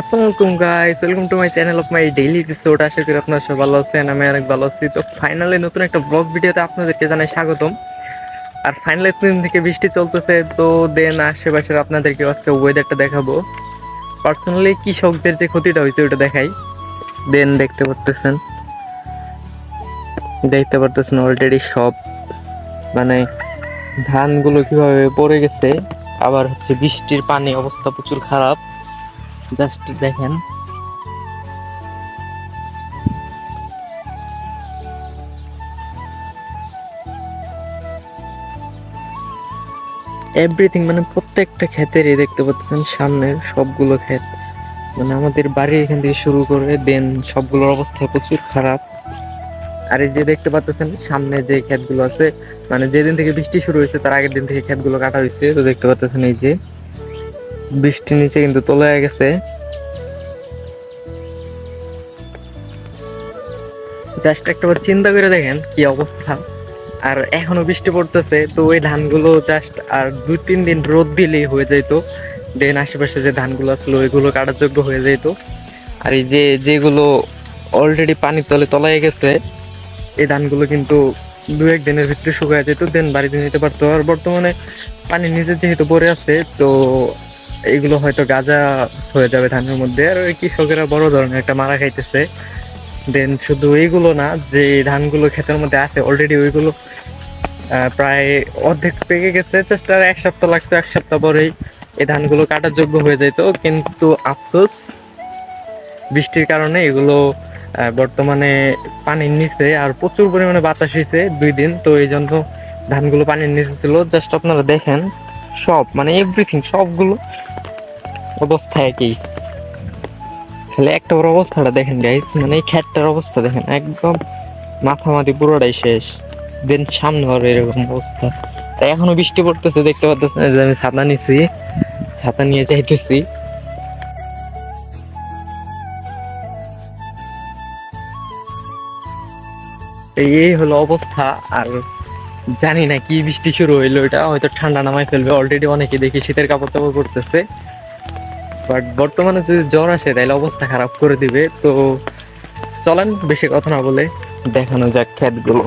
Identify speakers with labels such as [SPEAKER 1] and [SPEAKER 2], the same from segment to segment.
[SPEAKER 1] আসসালামু আলাইকুম guys welcome to my channel of my daily episode আশা করি আপনারা সবাই ভালো আছেন, আমি অনেক ভালো আছি। তো ফাইনালি নতুন একটা ব্লগ ভিডিওতে আপনাদেরকে জানাই স্বাগতম। আর ফাইনালি তিন থেকে বৃষ্টি চলতেছে, তো দেন আশেপাশের আপনাদেরকে আজকে ওয়েদারটা দেখাবো। পার্সোনালি কৃষকদের যে ক্ষতিটা হয়েছে, ওটা দেখাই। দেন দেখতে পারতেছেন। দেখতে পারতেছেন অলরেডি সব মানে ধানগুলো কীভাবে পড়ে গেছে, আবার হচ্ছে বৃষ্টির পানি অবস্থা প্রচুর খারাপ। জাস্ট দেখেন। এভরিথিং মানে প্রত্যেকটা ক্ষেতেরই দেখতে পাচ্ছেন সামনের সবগুলো ক্ষেত। মানে আমাদের বাড়ির এখান থেকে শুরু করে দেন সবগুলোর অবস্থা প্রচুর খারাপ। আর এই যে দেখতে পাচ্ছেন সামনে যে ক্ষেতগুলো আছে মানে যেদিন থেকে বৃষ্টি শুরু হয়েছে, তার আগের দিন থেকে ক্ষেতগুলো কাটা হয়েছে, তো দেখতে পাচ্ছেন এই যে। বৃষ্টির নিচে কিন্তু তোলা হয়ে গেছে। জাস্ট একটাবার চিন্তা করে দেখেন কি অবস্থা। আর এখনও বৃষ্টি পড়তেছে, তো ওই ধানগুলো জাস্ট আর দুই তিন দিন রোদ দিলেই হয়ে যেত দেন আশেপাশে যে ধানগুলো আসলো ওইগুলো কাটার যোগ্য হয়ে যেত আর এই যে যেগুলো অলরেডি পানির তলে তলায় গেছে, এই ধানগুলো কিন্তু দু, এক দিনের ভিতরে শুকায় যেত দেন বাড়িতে নিতে পারতো। আর বর্তমানে পানি নিচে যেহেতু পড়ে আছে, তো এইগুলো হয়তো গাজা হয়ে যাবে ধানের মধ্যে। আর ওই কৃষকেরা বড় ধরনের একটা মারা খাইতেছে। দেন শুধু এইগুলো না, যে ধানগুলো ক্ষেতের মধ্যে আছে অলরেডি ওইগুলো প্রায় অর্ধেক পেকে গেছে। আর এক সপ্তাহ লাগছে, এক সপ্তাহ পরেই এই ধানগুলো কাটার যোগ্য হয়ে যেত কিন্তু আফসোস, বৃষ্টির কারণে এগুলো বর্তমানে পানির নিচে আর প্রচুর পরিমাণে বাতাস হয়েছে দুই দিন। তো এই জন্য ধানগুলো পানির নিচে ছিল। জাস্ট আপনারা দেখেন সব মানে এভরিথিং সবগুলো অবস্থা একই। তাহলে একটা বড় অবস্থাটা দেখেন গাইস মানে এই খ্যাটটার অবস্থা দেখেন, একদম মাথামাতি পুরোটাই শেষ। দেন সামনে আরও এরকম অবস্থা। তাই এখনও বৃষ্টি পড়তেছে, দেখতে পাচ্ছেন যে আমি ছাতা নিছি, ছাতা নিয়ে যাইতেছি। এই হলো অবস্থা, আর জানি না কি বৃষ্টি শুরু হইল, এটা হয়তো ঠান্ডা নামায় ফেলবে। অলরেডি অনেকে দেখি শীতের কাপড় চাপড় করতেছে বাট বর্তমানে যদি জ্বর আসে, তাহলে অবস্থা খারাপ করে দিবে। তো চলেন, বেশি কথা না বলে দেখানো যাক ক্ষেতগুলো।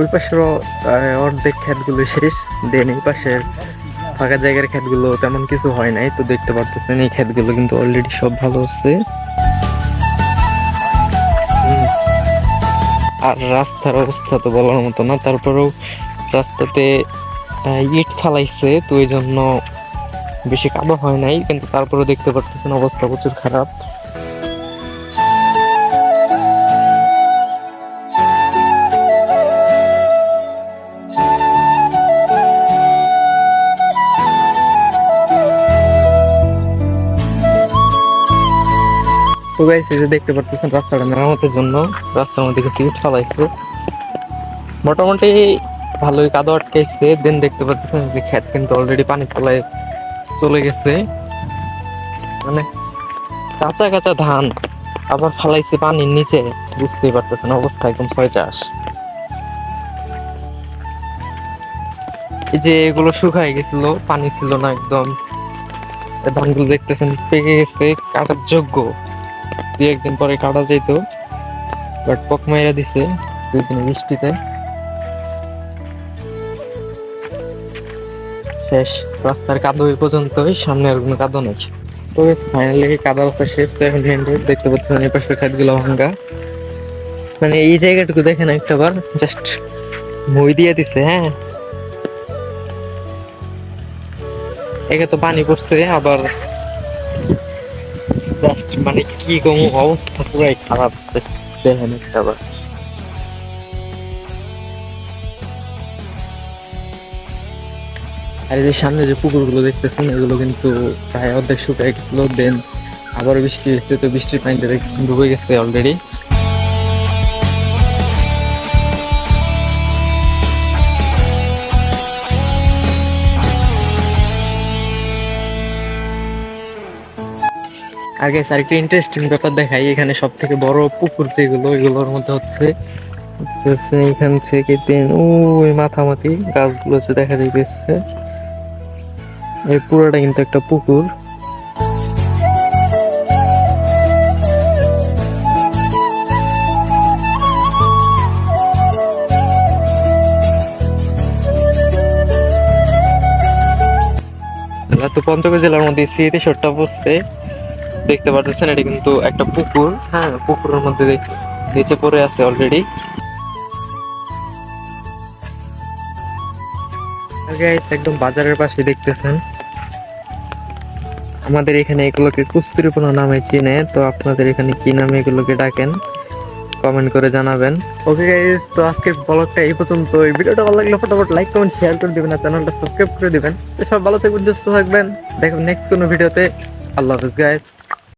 [SPEAKER 1] ওই পাশের অর্ধেক ক্ষেতগুলো শেষ। দেন এই পাশের ফাঁকা জায়গার ক্ষেতগুলো তেমন কিছু হয় নাই, তো দেখতে পারতেছেন এই ক্ষেতগুলো কিন্তু অলরেডি সব ভালো আছে। আর রাস্তার অবস্থা তো বলার মতো না, তারপরেও রাস্তাতে ইট ফালাইছে, তো এই জন্য বেশি কাদা হয় নাই, কিন্তু তারপরেও দেখতে পারতেছেন অবস্থা প্রচুর খারাপ। তো গাইস যে দেখতে পারতেছেন রাস্তাটা মেরামতের জন্য। রাস্তার মধ্যে ইট ফালাইছে। মোটামুটি ভালোই কাদা আটকাইছে। দেন দেখতে পারতেছেন যে ক্ষেত কিন্তু অলরেডি পানি তলায় চলে গেছে। মানে কাঁচা কাঁচা ধান, আবার ফালাইছে পানির নিচে। বুঝতেই পারতেছেন অবস্থা একদম ছয় চাষ। এই যে এগুলো শুকায় গেছিল, পানি ছিল না একদম। ধানগুলো দেখতেছেন পেকে গেছে, কাটার যোগ্য। দুই একদিন পরে কাটা যেত বাট পক মাইরা দিছে দুই দিন বৃষ্টিতে। শেষ, রাস্তার কাদো এই পর্যন্তই, সামনে আর কোনো কাদো নেই। তো ফাইনালি কাদা রাস্তা শেষ, তো এখন হেন্ড দেখতে পাচ্ছেন, এই পাশের খাতগুলো ভাঙ্গা। মানে এই জায়গাটুকু দেখেন একটা বার জাস্ট মই দিয়ে দিছে হ্যাঁ। একে তো পানি পড়ছে, আবার মানে কি কম অবস্থা পুরাই খারাপ। দেখেন একটা বার। আর এই যে সামনে যে পুকুরগুলো দেখতেছেন, এগুলো কিন্তু প্রায় অর্ধেক শুকিয়ে গেছিল দেন আবার বৃষ্টি হয়েছে, তো বৃষ্টির পানিটা ডুবে গেছে অলরেডি আগে আরেকটা ইন্টারেস্টিং ব্যাপার দেখাই, এখানে সব থেকে বড় পুকুর যেগুলো, এগুলোর মধ্যে হচ্ছে এখান থেকে তিন, ওই মাথামাতি গাছগুলো হচ্ছে দেখা যাইতেছে। এই পুরোটা কিন্তু একটা পুকুর। তো পঞ্চগড় জেলার মধ্যে স্মৃতি শটটা বসতে দেখতে পারতেছেন এটা কিন্তু একটা পুকুর। হ্যাঁ পুকুরের মধ্যে দেখ- নিচে পড়ে আছে অলরেডি একদম বাজারের পাশে দেখতেছেন। আমাদের এখানে এগুলোকে কুস্তুরিপনা নামে চিনে তো আপনাদের এখানে কি নামে এগুলোকে ডাকেন কমেন্ট করে জানাবেন। ওকে গাইস তো আজকের ব্লগটা এই পর্যন্ত এই ভিডিওটা ভালো লাগলে ফটাফট লাইক কমেন্ট শেয়ার করে দিবেন আর চ্যানেলটা সাবস্ক্রাইব করে দিবেন। তো সব ভালো থাকবেন সুস্থ থাকবেন। দেখবেন নেক্সট কোনো ভিডিওতে। আল্লাহ হাফিজ গাইস